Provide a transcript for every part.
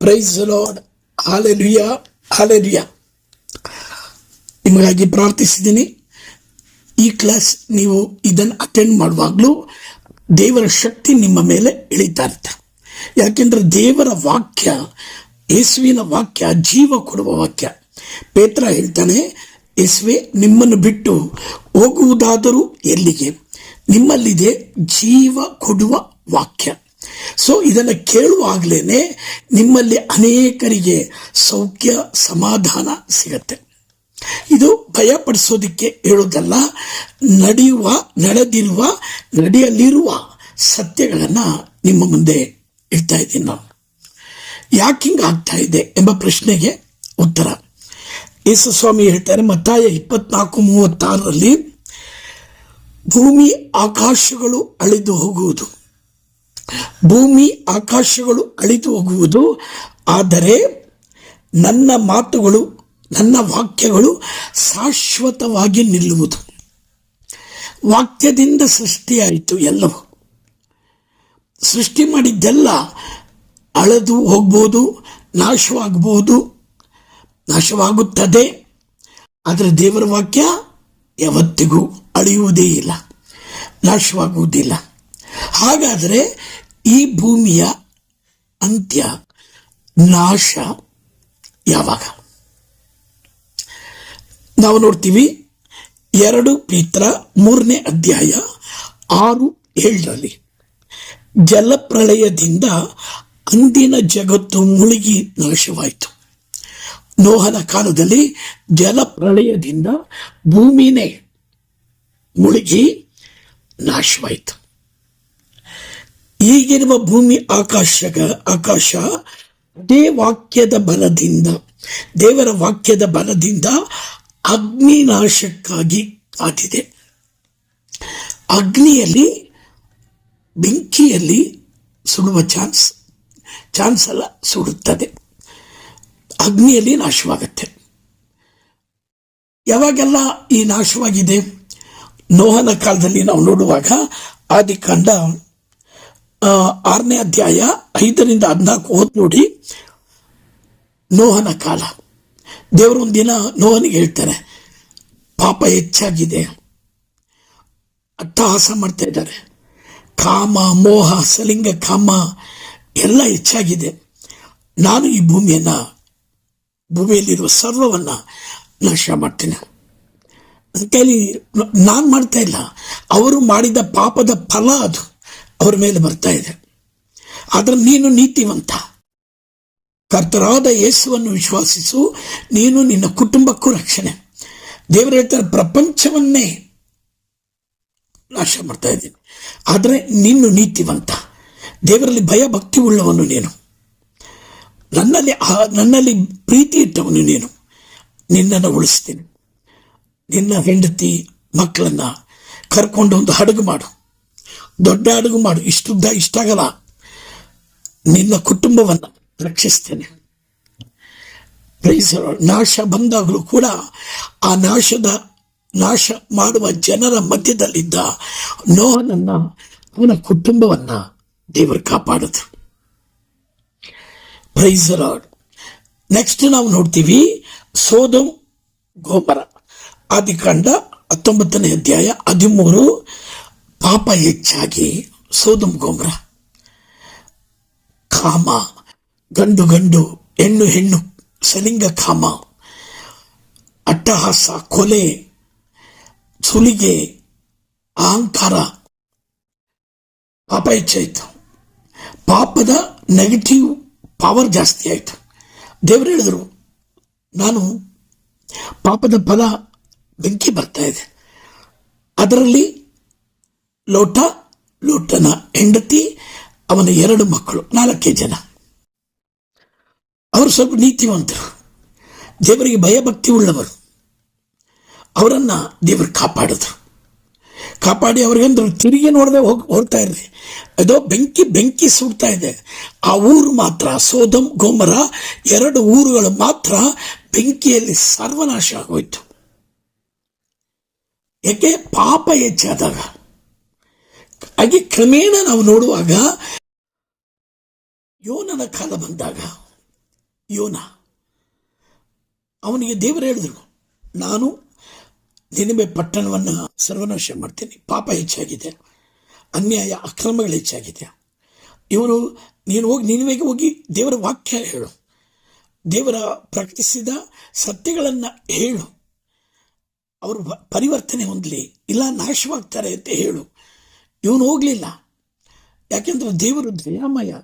Price lord hallelujah hallelujah ನಿಮಗಾಗಿ ಪ್ರಾರ್ಥಿಸಿದ್ದೀನಿ. ಈ class ನೀವು ಇದನ್ನು ಅಟೆಂಡ್ ಮಾಡುವಾಗಲೂ ದೇವರ ಶಕ್ತಿ ನಿಮ್ಮ ಮೇಲೆ ಇಳಿತಾ ಇರುತ್ತೆ. ಯಾಕೆಂದರೆ ದೇವರ ವಾಕ್ಯ, ಯೇಸುವಿನ ವಾಕ್ಯ, ಜೀವ ಕೊಡುವ ವಾಕ್ಯ. ಪೇತ್ರ ಹೇಳ್ತಾನೆ, ಯೇಸುವೆ, ನಿಮ್ಮನ್ನು ಬಿಟ್ಟು ಹೋಗುವುದಾದರೂ ಎಲ್ಲಿಗೆ? ನಿಮ್ಮಲ್ಲಿದೆ ಜೀವ ಕೊಡುವ ವಾಕ್ಯ. ಸೊ ಇದನ್ನು ಕೇಳುವಾಗಲೇ ನಿಮ್ಮಲ್ಲಿ ಅನೇಕರಿಗೆ ಸೌಖ್ಯ ಸಮಾಧಾನ ಸಿಗತ್ತೆ. ಇದು ಭಯಪಡಿಸೋದಕ್ಕೆ ಹೇಳೋದಲ್ಲ, ನಡೆಯುವ, ನಡೆದಿರುವ, ನಡೆಯಲಿರುವ ಸತ್ಯಗಳನ್ನು ನಿಮ್ಮ ಮುಂದೆ ಇಡ್ತಾ ಇದ್ದೀನಿ ನಾನು. ಯಾಕೆ ಆಗ್ತಾ ಇದೆ ಎಂಬ ಪ್ರಶ್ನೆಗೆ ಉತ್ತರ. ಯೇಸು ಸ್ವಾಮಿ ಹೇಳ್ತಾರೆ, ಮತ್ತಾಯ ಇಪ್ಪತ್ನಾಲ್ಕು ಮೂವತ್ತಾರರಲ್ಲಿ ಭೂಮಿ ಆಕಾಶಗಳು ಅಳಿದು ಹೋಗುವುದು. ಭೂಮಿ ಆಕಾಶಗಳು ಅಳಿದು ಹೋಗುವುದು, ಆದರೆ ನನ್ನ ಮಾತುಗಳು, ನನ್ನ ವಾಕ್ಯಗಳು ಶಾಶ್ವತವಾಗಿ ನಿಲ್ಲುವುದು. ವಾಕ್ಯದಿಂದ ಸೃಷ್ಟಿಯಾಯಿತು ಎಲ್ಲವೂ. ಸೃಷ್ಟಿ ಮಾಡಿದ್ದೆಲ್ಲ ಅಳೆದು ಹೋಗ್ಬೋದು ನಾಶವಾಗಬಹುದು ನಾಶವಾಗುತ್ತದೆ. ಆದರೆ ದೇವರ ವಾಕ್ಯ ಯಾವತ್ತಿಗೂ ಅಳಿಯುವುದೇ ಇಲ್ಲ, ನಾಶವಾಗುವುದಿಲ್ಲ. ಹಾಗಾದರೆ ಈ ಭೂಮಿಯ ಅಂತ್ಯ ನಾಶ ಯಾವಾಗ? ನಾವು ನೋಡ್ತೀವಿ ಎರಡು ಪೀತ್ರ ಮೂರನೇ ಅಧ್ಯಾಯ ಆರು ಏಳರಲ್ಲಿ. ಜಲಪ್ರಳಯದಿಂದ ಅಂದಿನ ಜಗತ್ತು ಮುಳುಗಿ ನಾಶವಾಯಿತು. ನೋಹನ ಕಾಲದಲ್ಲಿ ಜಲಪ್ರಳಯದಿಂದ ಭೂಮಿನೇ ಮುಳುಗಿ ನಾಶವಾಯಿತು. ಈಗಿರುವ ಭೂಮಿ ಆಕಾಶಗ ಆಕಾಶ ಅದೇ ವಾಕ್ಯದ ಬಲದಿಂದ, ದೇವರ ವಾಕ್ಯದ ಬಲದಿಂದ ಅಗ್ನಿನಾಶಕ್ಕಾಗಿ ಆಗಿದೆ ಅಗ್ನಿಯಲ್ಲಿ, ಬೆಂಕಿಯಲ್ಲಿ ಸುಡುವ ಚಾನ್ಸ್ ಚಾನ್ಸ್ ಅಲ್ಲ ಸುಡುತ್ತದೆ. ಅಗ್ನಿಯಲ್ಲಿ ನಾಶವಾಗುತ್ತೆ. ಯಾವಾಗೆಲ್ಲ ಈ ನಾಶವಾಗಿದೆ? ನೋಹನ ಕಾಲದಲ್ಲಿ ನಾವು ನೋಡುವಾಗ, ಆದಿಕಾಂಡ ಆರನೇ ಅಧ್ಯಾಯ ಐದರಿಂದ ಹದಿನಾಲ್ಕು ಓದ್ ನೋಡಿ. ನೋಹನ ಕಾಲ. ದೇವರು ದಿನ ನೋಹನಿಗೆ ಹೇಳ್ತಾರೆ, ಪಾಪ ಹೆಚ್ಚಾಗಿದೆ. ಅಟ್ಟಹಾಸ ಮಾಡ್ತಾ ಇದ್ದಾರೆ. ಕಾಮ, ಮೋಹ, ಸಲಿಂಗ, ಕಾಮ ಎಲ್ಲ ಹೆಚ್ಚಾಗಿದೆ. ನಾನು ಈ ಭೂಮಿಯನ್ನು, ಭೂಮಿಯಲ್ಲಿರುವ ಸರ್ವವನ್ನ ನಾಶ ಮಾಡ್ತೇನೆ. ಅಂತೇಳಿ ನಾನು ಮಾಡ್ತಾ ಇಲ್ಲ. ಅವರು ಮಾಡಿದ ಪಾಪದ ಫಲ ಅದು. ಅವ್ರ ಮೇಲೆ ಬರ್ತಾ ಇದೆ. ಆದ್ರೆ ನೀನು ನೀತಿವಂತ. ಕರ್ತರಾದ ಯೇಸುವನ್ನು ವಿಶ್ವಾಸಿಸು, ನೀನು ನಿನ್ನ ಕುಟುಂಬಕ್ಕೂ ರಕ್ಷಣೆ. ದೇವರು ಹೇಳ್ತಾರೆ, ಪ್ರಪಂಚವನ್ನೇ ನಾಶ ಮಾಡ್ತಾ ಇದ್ದೀನಿ. ಆದರೆ ನೀನು ನೀತಿವಂತ. ದೇವರಲ್ಲಿ ಭಯ ಭಕ್ತಿ ಉಳ್ಳವನು ನೀನು. ನನ್ನಲ್ಲಿ ನನ್ನಲ್ಲಿ ಪ್ರೀತಿ ಇಟ್ಟವನು ನೀನು. ನಿನ್ನನ್ನು ಉಳಿಸ್ತೀನಿ. ನಿನ್ನ ಹೆಂಡತಿ ಮಕ್ಕಳನ್ನ ಕರ್ಕೊಂಡು ಒಂದು ಹಡಗು ಮಾಡು. ದೊಡ್ಡ ಅಡುಗೆ ಮಾಡು. ಇಷ್ಟುದ್ದ ಇಷ್ಟಾಗಲ್ಲ ನಿನ್ನ ಕುಟುಂಬವನ್ನು ರಕ್ಷಿಸ್ತೇನೆ. ನಾಶ ಬಂದಾಗಲೂ ಕೂಡ ಆ ನಾಶದ, ನಾಶ ಮಾಡುವ ಜನರ ಮಧ್ಯದಲ್ಲಿದ್ದ ನೋಹನನ್ನ, ಅವನ ಕುಟುಂಬವನ್ನ ದೇವರು ಕಾಪಾಡಿದ್ರು ಪ್ರೈಸ್ ಲಾರ್ಡ್ ನೆಕ್ಸ್ಟ್ ನಾವು ನೋಡ್ತೀವಿ ಸೋದಮ್, ಗೋಮರ. ಆದಿಕಾಂಡ ಹತ್ತೊಂಬತ್ತನೇ ಅಧ್ಯಾಯ ಹದಿಮೂರು ಪಾಪ ಹೆಚ್ಚಾಗಿ ಸೋದಮ್ ಗೋಮ್ರ. ಕಾಮ ಗಂಡು ಗಂಡು, ಹೆಣ್ಣು ಹೆಣ್ಣು, ಸಲಿಂಗ ಕಾಮ ಅಟ್ಟಹಾಸ, ಕೊಲೆ, ಸುಲಿಗೆ, ಅಹಂಕಾರ, ಪಾಪ ಹೆಚ್ಚಾಯಿತು. ಪಾಪದ ನೆಗೆಟಿವ್ ಪವರ್ ಜಾಸ್ತಿ ಆಯಿತು. ದೇವರು ಹೇಳಿದರು, ನಾನು ಪಾಪದ ಫಲ ಬೆಂಕಿ ಬರ್ತಾ ಇದೆ. ಅದರಲ್ಲಿ ಲೋಟ, ಲೋಟನ ಹೆಂಡತಿ, ಅವನ ಎರಡು ಮಕ್ಕಳು, ನಾಲ್ಕೇ ಜನ. ಅವರು ಸ್ವಲ್ಪ ನೀತಿವಂತರು. ದೇವರಿಗೆ ಭಯಭಕ್ತಿ ಉಳ್ಳವರು. ಅವರನ್ನ ದೇವರು ಕಾಪಾಡಿದ್ರು. ಕಾಪಾಡಿ ಅವ್ರಿಗಂದ್ರು ತಿರುಗಿ ನೋಡದೆ ಹೋಗಿ, ಹೋಗ್ತಾ ಇರ್ರಿ ಅದೋ ಬೆಂಕಿ ಬೆಂಕಿ ಸುಡ್ತಾ ಇದೆ. ಆ ಊರು ಮಾತ್ರ, ಸೋದಮ್, ಗೋಮರ, ಎರಡು ಊರುಗಳು ಮಾತ್ರ ಬೆಂಕಿಯಲ್ಲಿ ಸರ್ವನಾಶ ಆಗೋಯ್ತು. ಯಾಕೆ ಪಾಪ ಹೆಚ್ಚಾದಾಗ. ಹಾಗೆ ಕ್ರಮೇಣ ನಾವು ನೋಡುವಾಗ ಯೋನನ ಕಾಲ ಬಂದಾಗ, ಯೋನ, ಅವನಿಗೆ ದೇವರು ಹೇಳಿದ್ರು, ನಾನು ನಿನಿಮೆ ಪಟ್ಟಣವನ್ನು ಸರ್ವನಾಶ ಮಾಡ್ತೀನಿ, ಪಾಪ ಹೆಚ್ಚಾಗಿದೆ, ಅನ್ಯಾಯ, ಅಕ್ರಮಗಳು ಹೆಚ್ಚಾಗಿದೆ. ಇವನು ನೀನು ಹೋಗಿ ನಿನವೆಗೆ ಹೋಗಿ ದೇವರ ವಾಕ್ಯ ಹೇಳು. ದೇವರ ಪ್ರಕಟಿಸಿದ ಸತ್ಯಗಳನ್ನು ಹೇಳು. ಅವರು ಪರಿವರ್ತನೆ ಹೊಂದಲಿ, ಇಲ್ಲ ನಾಶವಾಗ್ತಾರೆ ಅಂತ ಹೇಳು. ಇವನು ಹೋಗಲಿಲ್ಲ. ಯಾಕೆಂದ್ರೆ ದೇವರು ದಯಾಮಯ,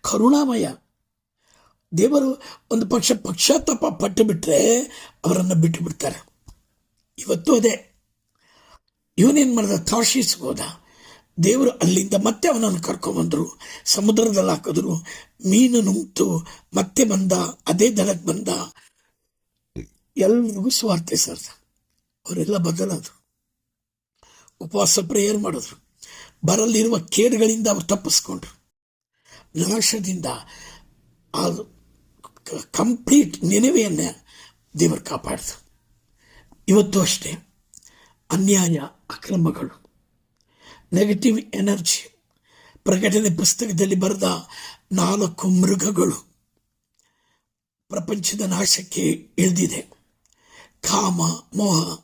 ಕರುಣಾಮಯ. ದೇವರು ಒಂದು ಪಕ್ಷ ಪಕ್ಷಾತಾಪ ಪಟ್ಟು ಬಿಟ್ಟರೆ ಅವರನ್ನು ಬಿಟ್ಟು ಬಿಡ್ತಾರೆ. ಇವತ್ತು ಅದೇ. ಇವನೇನು ಮಾಡಿದ? ತಾಶೀಸ್ ಹೋದ. ದೇವರು ಅಲ್ಲಿಂದ ಮತ್ತೆ ಅವನನ್ನು ಕರ್ಕೊಂಬಂದರು ಸಮುದ್ರದಲ್ಲಿ ಹಾಕಿದ್ರು. ಮೀನು ನುಂಗ್ತು ಮತ್ತೆ ಬಂದ. ಅದೇ ದಳಕ್ಕೆ ಬಂದ. ಎಲ್ರಿಗೂ ಸ್ವಾರ್ಥ ಸರ್. ಅವರೆಲ್ಲ ಬದಲಾದರು. ಉಪವಾಸ ಪ್ರೇಯರ್ ಮಾಡಿದ್ರು. ಬರಲಿರುವ ಕೇಡುಗಳಿಂದ ಅವರು ತಪ್ಪಿಸ್ಕೊಂಡ್ರು. ನಾಶದಿಂದ ಆ ಕಂಪ್ಲೀಟ್ ನೆನವೆಯನ್ನು ದೇವರು ಕಾಪಾಡಿದ್ರು ಇವತ್ತು ಅಷ್ಟೇ ಅನ್ಯಾಯ, ಅಕ್ರಮಗಳು ನೆಗೆಟಿವ್ ಎನರ್ಜಿ ಪ್ರಕಟಣೆ ಪುಸ್ತಕದಲ್ಲಿ ಬರೆದ ನಾಲ್ಕು ಮೃಗಗಳು ಪ್ರಪಂಚದ ನಾಶಕ್ಕೆ ಇಳಿದಿದೆ. ಕಾಮ, ಮೋಹ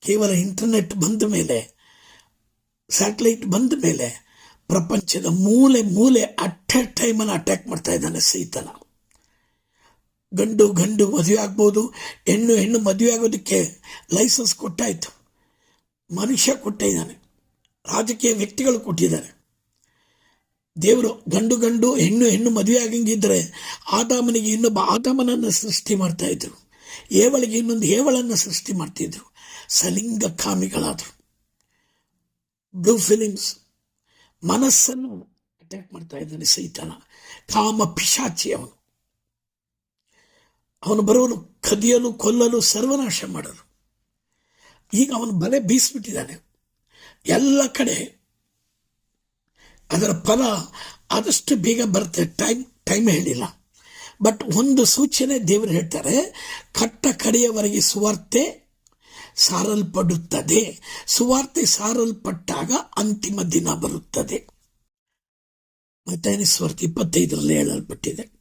ಕೇವಲ ಇಂಟರ್ನೆಟ್ ಬಂದ ಮೇಲೆ ಸ್ಯಾಟಲೈಟ್ ಬಂದ ಮೇಲೆ ಪ್ರಪಂಚದ ಮೂಲೆ ಮೂಲೆ ಅಟ್ ಎ ಟೈಮನ್ನು ಅಟ್ಯಾಕ್ ಮಾಡ್ತಾ ಇದ್ದಾನೆ ಸೈತನ. ಗಂಡು ಗಂಡು ಮದುವೆ ಆಗ್ಬೋದು, ಹೆಣ್ಣು ಹೆಣ್ಣು ಮದುವೆ ಆಗೋದಕ್ಕೆ ಲೈಸೆನ್ಸ್ ಕೊಟ್ಟಾಯಿತು. ಮನುಷ್ಯ ಕೊಟ್ಟಿದ್ದಾನೆ, ರಾಜಕೀಯ ವ್ಯಕ್ತಿಗಳು ಕೊಟ್ಟಿದ್ದಾರೆ. ದೇವರು ಗಂಡು ಗಂಡು ಹೆಣ್ಣು ಹೆಣ್ಣು ಮದುವೆ ಆಗಂಗಿದ್ರೆ ಆದಾಮನಿಗೆ ಇನ್ನೊಬ್ಬ ಆದಾಮನನ್ನು ಸೃಷ್ಟಿ ಮಾಡ್ತಾ ಇದ್ರು. ಏವಳಿಗೆ ಇನ್ನೊಂದು ಏವಳನ್ನು ಸೃಷ್ಟಿ ಮಾಡ್ತಿದ್ರು. ಸಲಿಂಗ ಕಾಮಿಗಳಾದರು. ಬ್ಲೂ ಫಿಲಿಮ್ಸ್ ಮನಸ್ಸನ್ನು ಅಟ್ಯಾಕ್ ಮಾಡ್ತಾ ಇದ್ದಾನೆ ಸೈತಾನ. ಕಾಮ ಪಿಶಾಚಿ ಅವನು. ಅವನು ಬರುವನು, ಕದಿಯಲು, ಕೊಲ್ಲಲು, ಸರ್ವನಾಶ ಮಾಡಲು. ಈಗ ಅವನು ಬಲೆ ಬೀಸಿಬಿಟ್ಟಿದ್ದಾನೆ. ಎಲ್ಲ ಕಡೆ ಅದರ ಫಲ ಆದಷ್ಟು ಬೇಗ ಬರುತ್ತೆ. ಟೈಮ್ ಟೈಮ್ ಹೇಳಿಲ್ಲ. ಬಟ್ ಒಂದು ಸೂಚನೆ ದೇವರು ಹೇಳ್ತಾರೆ, ಕಟ್ಟ ಕಡೆಯವರೆಗೆ ಸುವಾರ್ತೆ ಸಾರಲ್ಪಡುತ್ತದೆ. ಸುವಾರ್ತೆ ಸಾರಲ್ಪಟ್ಟಾಗ ಅಂತಿಮ ದಿನ ಬರುತ್ತದೆ. ಮತ್ತೆ ಸ್ವಾರ್ಥ ಇಪ್ಪತ್ತೈದರಲ್ಲಿ ಹೇಳಲ್ಪಟ್ಟಿದೆ.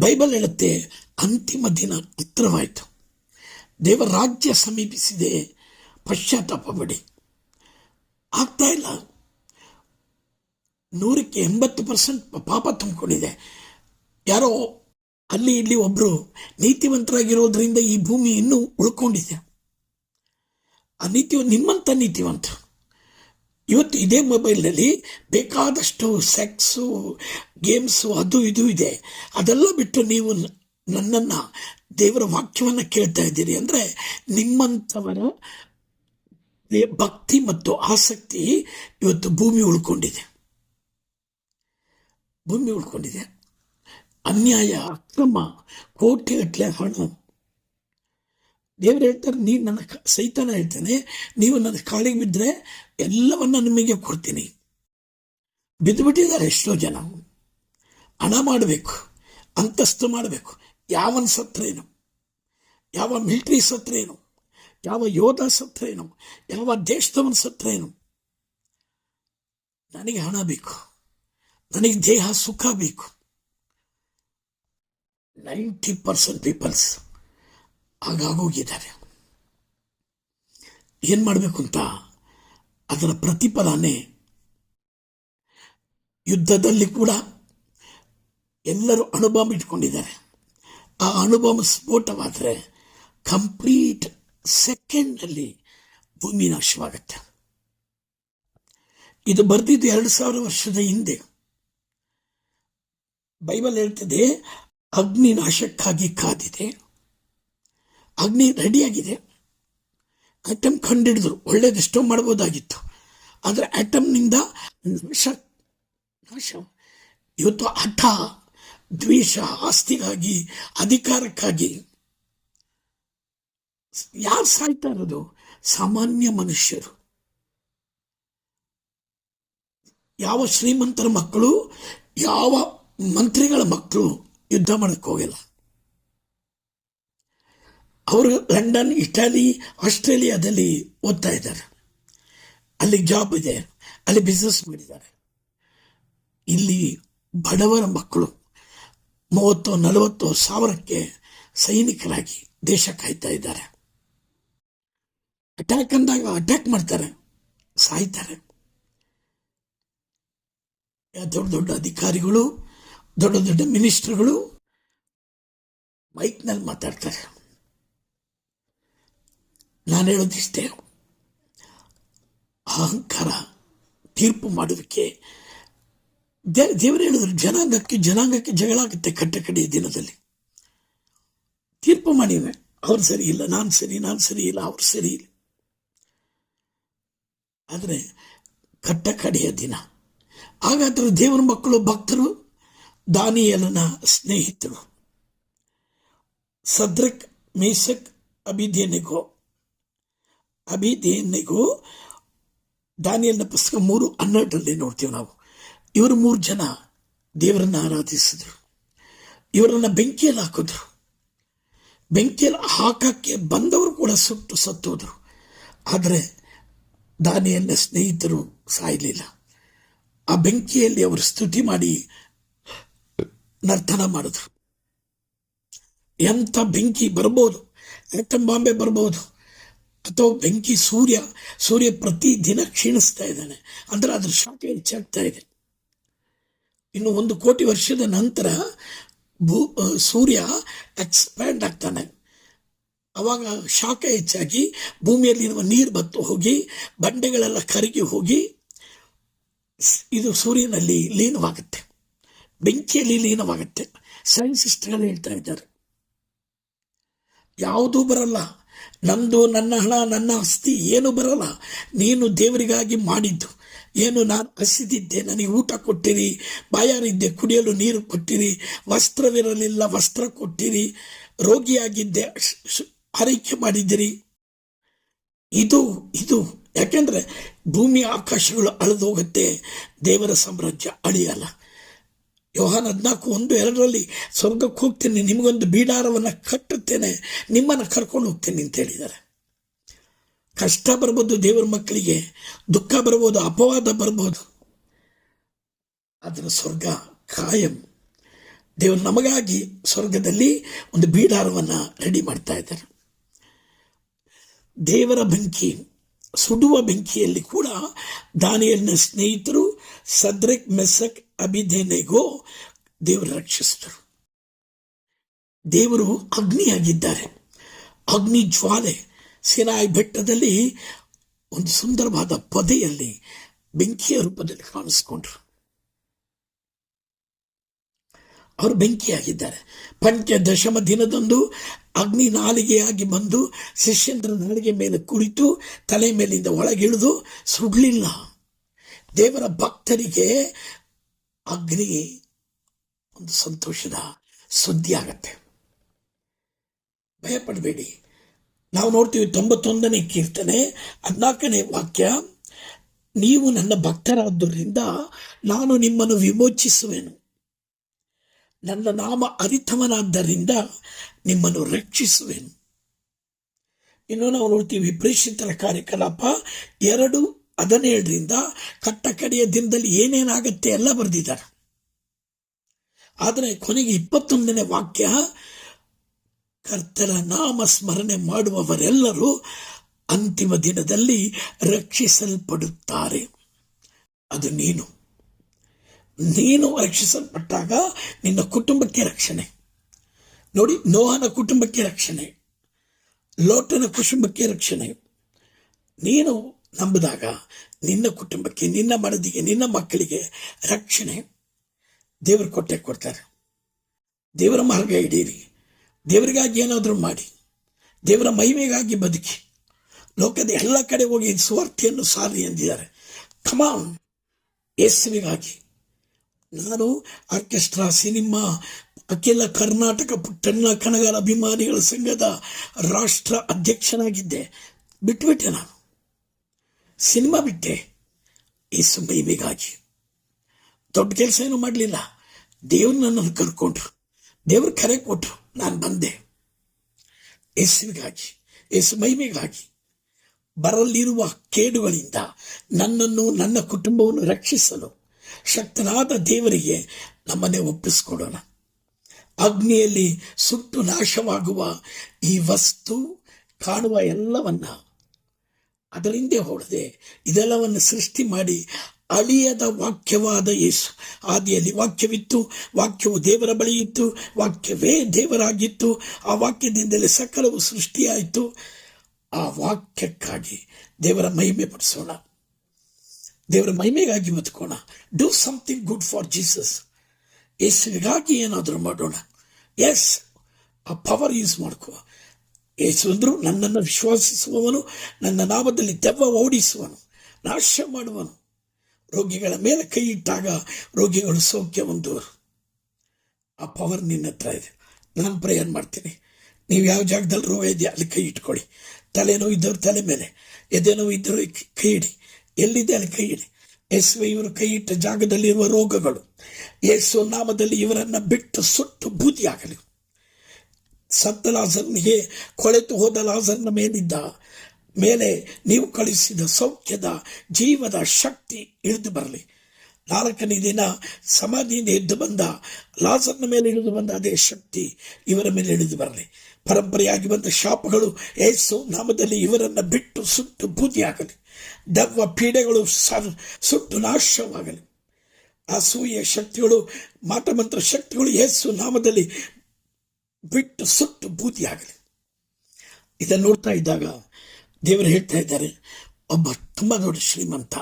ಬೈಬಲ್ ಹೇಳುತ್ತೆ, ಅಂತಿಮ ದಿನ ಹತ್ರವಾಯಿತು ದೇವರಾಜ್ಯ ಸಮೀಪಿಸಿದೆ, ಪಶ್ಚಾತ್ತಾಪ ಪಡಿ. ಆಗ್ತಾ ಇಲ್ಲ. ನೂರಕ್ಕೆ ಎಂಬತ್ತು ಪರ್ಸೆಂಟ್ ಪಾಪ ತುಂಬಿಕೊಂಡಿದೆ. ಯಾರೋ ಅಲ್ಲಿ ಇಲ್ಲಿ ಒಬ್ರು ನೀತಿವಂತರಾಗಿರೋದ್ರಿಂದ ಈ ಭೂಮಿ ಇನ್ನೂ ಉಳ್ಕೊಂಡಿದೆ. ಆ ನೀತಿ ನಿಮ್ಮಂಥ ನೀತಿವಂತ. ಇವತ್ತು ಇದೇ ಮೊಬೈಲ್ನಲ್ಲಿ ಬೇಕಾದಷ್ಟು ಸೆಕ್ಸು, ಗೇಮ್ಸು, ಅದು ಇದು ಇದೆ. ಅದೆಲ್ಲ ಬಿಟ್ಟು ನೀವು ನನ್ನನ್ನು ದೇವರ ವಾಕ್ಯವನ್ನು ಕೇಳ್ತಾ ಇದ್ದೀರಿ ಅಂದರೆ ನಿಮ್ಮಂಥವರ ಭಕ್ತಿ ಮತ್ತು ಆಸಕ್ತಿ ಇವತ್ತು ಭೂಮಿ ಉಳ್ಕೊಂಡಿದೆ. ಭೂಮಿ ಉಳ್ಕೊಂಡಿದೆ. ಅನ್ಯಾಯ, ಅಕ್ರಮ ಕೋಟಿಗಟ್ಟಲೆ ಹಣ. ದೇವರು ಹೇಳ್ತಾರೆ, ನೀನು ನನ್ನ ಸೈತಾನ ಹೇಳ್ತೇನೆ, ನೀವು ನನ್ನ ಕಾಳಿಗೆ ಬಿದ್ದರೆ ಎಲ್ಲವನ್ನ ನಿಮಗೆ ಕೊಡ್ತೀನಿ. ಬಿದ್ದುಬಿಟ್ಟಿದ್ದಾರೆ ಎಷ್ಟೋ ಜನ. ಹಣ ಮಾಡಬೇಕು, ಅಂತಸ್ತು ಮಾಡಬೇಕು. ಯಾವನ ಸತ್ರೇನು ಯಾವ ಮಿಲ್ಟ್ರಿ ಸತ್ರ ಏನು? ಯಾವ ಯೋಧ ಸತ್ರ ಏನು? ಯಾವ ದೇಶದವನ ಸತ್ರೇನು ನನಗೆ ಹಣ ಬೇಕು, ನನಗೆ ದೇಹ ಸುಖ ಬೇಕು. ನೈಂಟಿ ಪರ್ಸೆಂಟ್ ಪೀಪಲ್ಸ್ ಹಾಗಾಗೋಗಿದ್ದಾರೆ ಏನು ಮಾಡಬೇಕು ಅಂತ? ಅದರ ಪ್ರತಿಫಲನೇ ಯುದ್ಧದಲ್ಲಿ ಕೂಡ ಎಲ್ಲರೂ ಅಣುಬಾಂಬ್ ಇಟ್ಕೊಂಡಿದ್ದಾರೆ. ಆ ಅಣುಬಾಂಬ್ ಸ್ಫೋಟವಾದರೆ ಕಂಪ್ಲೀಟ್ ಸೆಕೆಂಡಲ್ಲಿ ಭೂಮಿ ನಾಶವಾಗುತ್ತೆ. ಇದು ಬರೆದಿದ್ದು ಎರಡು ಸಾವಿರ ವರ್ಷದ ಹಿಂದೆ. ಬೈಬಲ್ ಹೇಳ್ತದೆ ಅಗ್ನಿ ನಾಶಕ್ಕಾಗಿ ಕಾದಿದೆ. ಅಗ್ನಿ ರೆಡಿಯಾಗಿದೆ ಆಟಮ್ ಕಂಡಿಡಿದ್ರು. ಒಳ್ಳೇದೆಷ್ಟೋ ಮಾಡ್ಬೋದಾಗಿತ್ತು. ಆದರೆ ಆಟಮ್ನಿಂದ ನಾಶ ನಾಶ. ಇವತ್ತು ಹಠ ದ್ವೇಷ, ಆಸ್ತಿಗಾಗಿ, ಅಧಿಕಾರಕ್ಕಾಗಿ. ಯಾರು ಸಾಯ್ತಾ ಇರೋದು? ಸಾಮಾನ್ಯ ಮನುಷ್ಯರು. ಯಾವ ಶ್ರೀಮಂತರ ಮಕ್ಕಳು, ಯಾವ ಮಂತ್ರಿಗಳ ಮಕ್ಕಳು. ಯುದ್ಧ ಮಾಡಕ್ಕೆ ಹೋಗಿಲ್ಲ. ಅವರು ಲಂಡನ್, ಇಟಲಿ, ಆಸ್ಟ್ರೇಲಿಯಾದಲ್ಲಿ ಓದ್ತಾ ಇದ್ದಾರೆ. ಅಲ್ಲಿ ಜಾಬ್ ಇದೆ. ಅಲ್ಲಿ ಬಿಸ್ನೆಸ್ ಮಾಡಿದ್ದಾರೆ. ಇಲ್ಲಿ ಬಡವರ ಮಕ್ಕಳು ಮೂವತ್ತು, ನಲವತ್ತು ಸಾವಿರಕ್ಕೆ ಸೈನಿಕರಾಗಿ ದೇಶ ಕಾಯ್ತಾ ಇದ್ದಾರೆ. ಅಟ್ಯಾಕ್ ಅಂದಾಗ ಅಟ್ಯಾಕ್ ಮಾಡ್ತಾರೆ. ಸಾಯ್ತಾರೆ. ದೊಡ್ಡ ದೊಡ್ಡ ಅಧಿಕಾರಿಗಳು ದೊಡ್ಡ ದೊಡ್ಡ ಮಿನಿಸ್ಟರ್ಗಳು ಮೈಕ್ನಲ್ಲಿ ಮಾತಾಡ್ತಾರೆ. ನಾನು ಹೇಳೋದಿಷ್ಟೇ, ಅಹಂಕಾರ ತೀರ್ಪು ಮಾಡೋದಕ್ಕೆ ದೇ, ದೇವರು ಹೇಳಿದ್ರು, ಜನಾಂಗಕ್ಕೆ ಜನಾಂಗಕ್ಕೆ ಜಗಳ ಆಗುತ್ತೆ ಕಟ್ಟ ಕಡೆಯ ದಿನದಲ್ಲಿ. ತೀರ್ಪು ಮಾಡಿವೆ, ಅವ್ರು ಸರಿ ಇಲ್ಲ, ನಾನು ಸರಿ ನಾನು ಸರಿ ಇಲ್ಲ, ಅವ್ರು ಸರಿ ಇಲ್ಲ. ಆದರೆ ಕಟ್ಟ ಕಡೆಯ ದಿನ, ಹಾಗಾದ್ರೆ ದೇವರ ಮಕ್ಕಳು ಭಕ್ತರು ದಾನಿಯಲನ ಸ್ನೇಹಿತರು. ಸದ್ರಕ್, ಮೇಸಕ್ ಅಭಿದೇನಿಗೋ ಅಭಿದೇನಿಗೋ ದಾನಿಯಲ್ನ ಪುಸ್ತಕ ಮೂರು ಹನ್ನೆರಡರಲ್ಲಿ ನೋಡ್ತೀವಿ ನಾವು. ಇವರು ಮೂರು ಜನ ದೇವರನ್ನ ಆರಾಧಿಸಿದ್ರು. ಇವರನ್ನ ಬೆಂಕಿಯಲ್ಲಿ ಹಾಕಿದ್ರು. ಬೆಂಕಿಯಲ್ಲಿ ಹಾಕಕ್ಕೆ ಬಂದವರು ಕೂಡ ಸುಟ್ಟು ಸತ್ತೋದ್ರು. ಆದರೆ ದಾನಿಯನ್ನ ಸ್ನೇಹಿತರು ಸಾಯಲಿಲ್ಲ. ಆ ಬೆಂಕಿಯಲ್ಲಿ ಅವರು ಸ್ತುತಿ ಮಾಡಿ ನರ್ತನ ಮಾಡಿದ್ರು ಎಂಥ ಬೆಂಕಿ ಬರ್ಬೋದು ಆಟಮ್ ಬಾಂಬೆ ಬರ್ಬೋದು, ಅಥವಾ ಬೆಂಕಿ ಸೂರ್ಯ ಸೂರ್ಯ ಪ್ರತಿ ದಿನ ಕ್ಷೀಣಿಸ್ತಾ ಇದ್ದಾನೆ, ಅಂದ್ರೆ ಅದ್ರ ಶಾಖ ಹೆಚ್ಚಾಗ್ತಾ ಇದೆ. ಇನ್ನು ಒಂದು ಕೋಟಿ ವರ್ಷದ ನಂತರ ಭೂ ಸೂರ್ಯ ಎಕ್ಸ್ಪ್ಯಾಂಡ್ ಆಗ್ತಾನೆ. ಅವಾಗ ಶಾಖ ಹೆಚ್ಚಾಗಿ ಭೂಮಿಯಲ್ಲಿರುವ ನೀರು ಬತ್ತು ಹೋಗಿ, ಬಂಡೆಗಳೆಲ್ಲ ಕರಗಿ ಹೋಗಿ ಇದು ಸೂರ್ಯನಲ್ಲಿ ಲೀನವಾಗುತ್ತೆ. ಬೆಂಕಿಯಲ್ಲಿ ಲೀನವಾಗುತ್ತೆ. ಸೈನ್ಸಿಸ್ಟ್ಗಳು ಹೇಳ್ತಾ ಇದ್ದಾರೆ. ಯಾವುದೂ ಬರಲ್ಲ. ನಂದು, ನನ್ನ ಹಣ, ನನ್ನ ಆಸ್ತಿ ಏನು ಬರಲ್ಲ. ನೀನು ದೇವರಿಗಾಗಿ ಮಾಡಿದ್ದು. ಏನು ನಾನು ಹಸಿದಿದ್ದೆ, ನನಗೆ ಊಟ ಕೊಟ್ಟಿರಿ. ಬಾಯಾರಿದ್ದೆ, ಕುಡಿಯಲು ನೀರು ಕೊಟ್ಟಿರಿ. ವಸ್ತ್ರವಿರಲಿಲ್ಲ, ವಸ್ತ್ರ ಕೊಟ್ಟಿರಿ. ರೋಗಿಯಾಗಿದ್ದೆ ಆರೈಕೆ ಮಾಡಿದಿರಿ ಇದು ಇದು. ಯಾಕೆಂದರೆ ಭೂಮಿ ಆಕಾಶಗಳು ಅಳೆದೋಗುತ್ತೆ. ದೇವರ ಸಾಮ್ರಾಜ್ಯ ಅಳಿಯಲ್ಲ. ಯೋಹಾನ ಹದಿನಾಲ್ಕು ಒಂದು ಎರಡರಲ್ಲಿ, ಸ್ವರ್ಗಕ್ಕೆ ಹೋಗ್ತೀನಿ, ನಿಮಗೊಂದು ಬೀಡಾರವನ್ನು ಕಟ್ಟುತ್ತೇನೆ, ನಿಮ್ಮನ್ನು ಕರ್ಕೊಂಡು ಹೋಗ್ತೇನೆ ಅಂತ ಹೇಳಿದ್ದಾರೆ. ಕಷ್ಟ ಬರ್ಬೋದು ದೇವರ ಮಕ್ಕಳಿಗೆ, ದುಃಖ ಬರ್ಬೋದು, ಅಪವಾದ ಬರ್ಬೋದು. ಅದರ ಸ್ವರ್ಗ ಕಾಯಂ. ದೇವರು ನಮಗಾಗಿ ಸ್ವರ್ಗದಲ್ಲಿ ಒಂದು ಬೀಡಾರವನ್ನು ರೆಡಿ ಮಾಡ್ತಾ ಇದ್ದಾರೆ. ದೇವರ ಬೆಂಕಿ, ಸುಡುವ ಬೆಂಕಿಯಲ್ಲಿ ಕೂಡ ದಾನಿಯಲ್ಲಿನ ಸ್ನೇಹಿತರು ಸದ್ರೆಕ್ ಮೆಸಕ್ ಅಭಿಧೇನೆಗೋ ದೇವರು ರಕ್ಷಿಸಿದರು. ದೇವರು ಅಗ್ನಿಯಾಗಿದ್ದಾರೆ. ಅಗ್ನಿ ಜ್ವಾಲೆ ಸಿನಾಯಿ ಬೆಟ್ಟದಲ್ಲಿ ಒಂದು ಸುಂದರವಾದ ಪೊದೆಯಲ್ಲಿ ಬೆಂಕಿಯ ರೂಪದಲ್ಲಿ ಕಾಣಿಸ್ಕೊಂಡ್ರು. ಅವರು ಬೆಂಕಿಯಾಗಿದ್ದಾರೆ. ಪಂಚ ದಶಮ ದಿನದಂದು ಅಗ್ನಿ ನಾಲಿಗೆಯಾಗಿ ಬಂದು ಶಿಷ್ಯಂದ್ರ ನಾಲಿಗೆ ಮೇಲೆ ಕುಳಿತು ತಲೆ ಮೇಲಿಂದ ಒಳಗಿಳಿದು ಸುಡಲಿಲ್ಲ ದೇವರ ಭಕ್ತರಿಗೆ ಅಗ್ನಿ ಒಂದು ಸಂತೋಷದ ಸುದ್ದಿ ಆಗತ್ತೆ. ಭಯಪಡಬೇಡಿ ನಾವು ನೋಡ್ತೀವಿ ತೊಂಬತ್ತೊಂದನೇ ಕೀರ್ತನೆ, ಹದಿನಾಲ್ಕನೇ ವಾಕ್ಯ, ನೀವು ನನ್ನ ಭಕ್ತರಾದ್ದರಿಂದ ನಾನು ನಿಮ್ಮನ್ನು ವಿಮೋಚಿಸುವೆನು. ನನ್ನ ನಾಮ ಅರಿತವನಾದ್ದರಿಂದ ನಿಮ್ಮನ್ನು ರಕ್ಷಿಸುವೆನು. ಇನ್ನು ನಾವು ನೋಡ್ತೀವಿ ಪ್ರೇಷಿತರ ಕಾರ್ಯಕಲಾಪ ಎರಡು ಹದಿನೇಳರಿಂದ ಕಟ್ಟಕಡೆಯ ದಿನದಲ್ಲಿ ಏನೇನಾಗತ್ತೆ ಎಲ್ಲ ಬರೆದಿದ್ದಾರೆ. ಆದರೆ ಕೊನೆಗೆ ಇಪ್ಪತ್ತೊಂದನೇ ವಾಕ್ಯ ಕರ್ತರ ನಾಮ ಸ್ಮರಣೆ ಮಾಡುವವರೆಲ್ಲರೂ ಅಂತಿಮ ದಿನದಲ್ಲಿ ರಕ್ಷಿಸಲ್ಪಡುತ್ತಾರೆ. ಅದು ನೀನು. ನೀನು ರಕ್ಷಿಸಲ್ಪಟ್ಟಾಗ ನಿನ್ನ ಕುಟುಂಬಕ್ಕೆ ರಕ್ಷಣೆ. ನೋಡಿ, ನೋಹನ ಕುಟುಂಬಕ್ಕೆ ರಕ್ಷಣೆ. ಲೋಟನ ಕುಟುಂಬಕ್ಕೆ ರಕ್ಷಣೆ. ನೀನು ನಂಬಿದಾಗ ನಿನ್ನ ಕುಟುಂಬಕ್ಕೆ, ನಿನ್ನ ಮನದಿಗೆ ನಿನ್ನ ಮಕ್ಕಳಿಗೆ ರಕ್ಷಣೆ ದೇವರು ಕೊಟ್ಟೆ ಕೊಡ್ತಾರೆ. ದೇವರ ಮಾರ್ಗ ಹಿಡೀರಿ. ದೇವರಿಗಾಗಿ ಏನಾದರೂ ಮಾಡಿ. ದೇವರ ಮಹಿಮೆಗಾಗಿ ಬದುಕಿ. ಲೋಕದ ಎಲ್ಲ ಕಡೆ ಹೋಗಿ ಸುವಾರ್ತೆಯನ್ನು ಸಾರಿ ಎಂದಿದ್ದಾರೆ. ಕಮಾನ್ ಯೇಸುವಿಗಾಗಿ ನಾನು ಆರ್ಕೆಸ್ಟ್ರಾ, ಸಿನಿಮಾ, ಅಖಿಲ ಕರ್ನಾಟಕ ಪುಟ್ಟಣ್ಣ ಕಣಗಾಲ ಅಭಿಮಾನಿಗಳ ಸಂಘದ ರಾಷ್ಟ್ರ ಅಧ್ಯಕ್ಷನಾಗಿದ್ದೆ. ಬಿಟ್ಬಿಟ್ಟೆ ನಾನು. ಸಿನಿಮಾ ಬಿಟ್ಟೆ. ಯೇಸು ಮಹಿಮೆಗಾಗಿ ದೊಡ್ಡ ಕೆಲಸ ಏನು ಮಾಡಲಿಲ್ಲ. ದೇವ್ರು ನನ್ನನ್ನು ಕರ್ಕೊಂಡ್ರು. ದೇವ್ರ ಕರೆ ಕೊಟ್ಟರು ನಾನು ಬಂದೆ. ಯೇಸುವಿಗಾಗಿ ಯೇಸು ಮಹಿಮೆಗಾಗಿ. ಬರಲಿರುವ ಕೇಡುಗಳಿಂದ ನನ್ನನ್ನು, ನನ್ನ ಕುಟುಂಬವನ್ನು ರಕ್ಷಿಸಲು ಶಕ್ತನಾದ ದೇವರಿಗೆ ನಮ್ಮನ್ನೇ ಒಪ್ಪಿಸ್ಕೊಡೋಣ. ಅಗ್ನಿಯಲ್ಲಿ ಸುಟ್ಟು ನಾಶವಾಗುವ ಈ ವಸ್ತು ಕಾಣುವ ಎಲ್ಲವನ್ನ ಅದರ ಹಿಂದೆ ಹೊಡೆದೆ ಇದೆಲ್ಲವನ್ನು ಸೃಷ್ಟಿ ಮಾಡಿ ಅಳಿಯದ ವಾಕ್ಯವಾದ ಯೇಸು ಆದಿಯಲ್ಲಿ ವಾಕ್ಯವಿತ್ತು, ವಾಕ್ಯವು ದೇವರ ಬಳಿ ಇತ್ತು ವಾಕ್ಯವೇ ದೇವರಾಗಿತ್ತು, ಆ ವಾಕ್ಯದಿಂದಲೇ ಸಕಲವು ಸೃಷ್ಟಿಯಾಯಿತು. ಆ ವಾಕ್ಯಕ್ಕಾಗಿ ದೇವರ ಮಹಿಮೆ ಪಡಿಸೋಣ. ದೇವರ ಮಹಿಮೆಗಾಗಿ ಬದುಕೋಣ. Do something good for Jesus ಯೇಸುವಿಗಾಗಿ ಏನಾದರೂ ಮಾಡೋಣ. ಎಸ್ ಆ ಪವರ್ ಯೂಸ್ ಮಾಡ್ಕೋ. ಯೇಸು ಅಂದ್ರು ನನ್ನನ್ನು ವಿಶ್ವಾಸಿಸುವವನು, ನನ್ನ ನಾಮದಲ್ಲಿ ದೆವ್ವ ಓಡಿಸುವನು ನಾಶ ಮಾಡುವನು ರೋಗಿಗಳ ಮೇಲೆ ಕೈ ಇಟ್ಟಾಗ ರೋಗಿಗಳು ಸೌಖ್ಯ ಹೊಂದುವರು. ಆ ಪವರ್ ನಿನ್ನ ಹತ್ರ ಇದೆ. ನಾನು ಪ್ರೇಯರ್ ಮಾಡ್ತೀನಿ. ನೀವು ಯಾವ ಜಾಗದಲ್ಲಿ ರೋಗ ಇದೆಯಾ ಅಲ್ಲಿ ಕೈ ಇಟ್ಕೊಳ್ಳಿ. ತಲೆನೋವು ಇದ್ದವ್ರ ತಲೆ ಮೇಲೆ, ಎದೆನೋವು ಇದ್ದರು ಕೈ ಇಡಿ. ಎಲ್ಲಿದೆ ಅಲ್ಲಿ ಕೈ ಇಡಿ. ಯೇಸು ಇವರು ಕೈ ಇಟ್ಟ ಜಾಗದಲ್ಲಿರುವ ರೋಗಗಳು. ಯೇಸು ನಾಮದಲ್ಲಿ ಇವರನ್ನು ಬಿಟ್ಟು ಸುಟ್ಟು ಬೂದಿಯಾಗಲಿ. ಸತ್ತ ಲಾಸರ್ನಿಗೆ ಕೊಳೆತು ಹೋದ ಲಾಸರ್ನ ಮೇಲಿದ್ದ ಮೇಲೆ ನೀವು ಕಳಿಸಿದ ಸೌಖ್ಯದ ಜೀವದ ಶಕ್ತಿ ಇಳಿದು ಬರಲಿ. ನಾಲ್ಕನೇ ದಿನ ಸಮಾಧಿಯಿಂದ ಎದ್ದು ಬಂದ ಲಾಸರ್ನ ಮೇಲೆ ಇಳಿದು ಬಂದ ಅದೇ ಶಕ್ತಿ ಇವರ ಮೇಲೆ ಇಳಿದು ಬರಲಿ. ಪರಂಪರೆಯಾಗಿ ಬಂದ ಶಾಪಗಳು ಏಸು ನಾಮದಲ್ಲಿ ಇವರನ್ನು ಬಿಟ್ಟು ಸುಟ್ಟು ಬೂದಿಯಾಗಲಿ. ದವ್ವ ಪೀಡೆಗಳು ಸುಟ್ಟು ನಾಶವಾಗಲಿ. ಅಸೂಯೆ ಶಕ್ತಿಗಳು, ಮಾಟಮಂತ್ರ ಶಕ್ತಿಗಳು ಯೇಸು ನಾಮದಲ್ಲಿ ಬಿಟ್ಟು ಸುಟ್ಟು ಆಗಲಿ. ಇದನ್ನು ನೋಡ್ತಾ ಇದ್ದಾಗ ದೇವರು ಹೇಳ್ತಾ ಇದ್ದಾರೆ, ಒಬ್ಬ ತುಂಬ ದೊಡ್ಡ ಶ್ರೀಮಂತ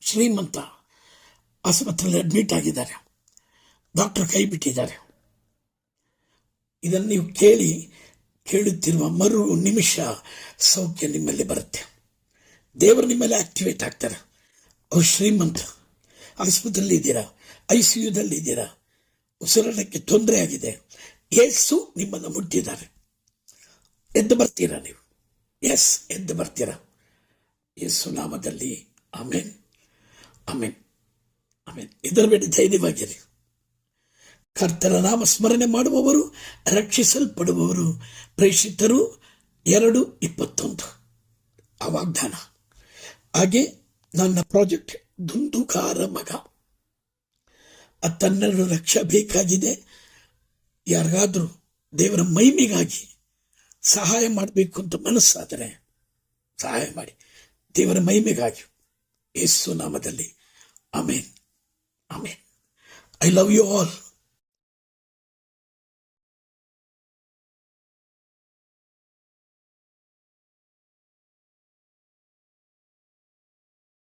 ಶ್ರೀಮಂತ ಆಸ್ಪತ್ರೆಯಲ್ಲಿ ಅಡ್ಮಿಟ್ ಆಗಿದ್ದಾರೆ. ಡಾಕ್ಟರ್ ಕೈ ಬಿಟ್ಟಿದ್ದಾರೆ. ಇದನ್ನು ನೀವು ಕೇಳಿ ಕೇಳುತ್ತಿರುವ ಮರು ನಿಮಿಷ ಸೌಖ್ಯ ನಿಮ್ಮಲ್ಲಿ ಬರುತ್ತೆ. ದೇವರು ನಿಮ್ಮಲ್ಲಿ ಆಕ್ಟಿವೇಟ್ ಆಗ್ತಾರೆ. ಅವ್ರು ಶ್ರೀಮಂತ, ಆಸ್ಪತ್ರೆಯಲ್ಲಿ ಇದ್ದೀರಾ, ಐ ಸಿ ಯುದಲ್ಲಿ ಇದ್ದೀರಾ ಉಸಿರಾಟಕ್ಕೆ ತೊಂದರೆ ಆಗಿದೆ ಏಸು ನಿಮ್ಮನ್ನು ಮುಟ್ಟಿದ್ದಾರೆ. ಎದ್ದು ಬರ್ತೀರಾ ನೀವು? ಎಸ್ ಎದ್ದು ಬರ್ತೀರಾ? ಯೇಸು ನಾಮದಲ್ಲಿ ಆಮೇನ್. ಆಮೇನ್. ಆಮೇನ್. ಇದರ ಮೇಲೆ ಧೈರ್ಯವಾಗಿರಿ ಕರ್ತನ ನಾಮ ಸ್ಮರಣೆ ಮಾಡುವವರು, ರಕ್ಷಿಸಲ್ಪಡುವವರು ಪ್ರೇಷಿತರು ಎರಡು ಇಪ್ಪತ್ತೊಂದು. ಆ ವಾಗ್ದಾನ. ಹಾಗೆ ನನ್ನ ಪ್ರಾಜೆಕ್ಟ್ ದುಂದುಕಾರ ಮಗ. ಆ ತನ್ನನ್ನು ರಕ್ಷ ಬೇಕಾಗಿದೆ. ಯಾರಿಗಾದ್ರೂ ದೇವರ ಮಹಿಮೆಗಾಗಿ ಸಹಾಯ ಮಾಡಬೇಕು ಅಂತ ಮನಸ್ಸಾದರೆ ಸಹಾಯ ಮಾಡಿ. ದೇವರ ಮಹಿಮೆಗಾಗಿ ಯೇಸು ನಾಮದಲ್ಲಿ. Amen. Amen. I love you all.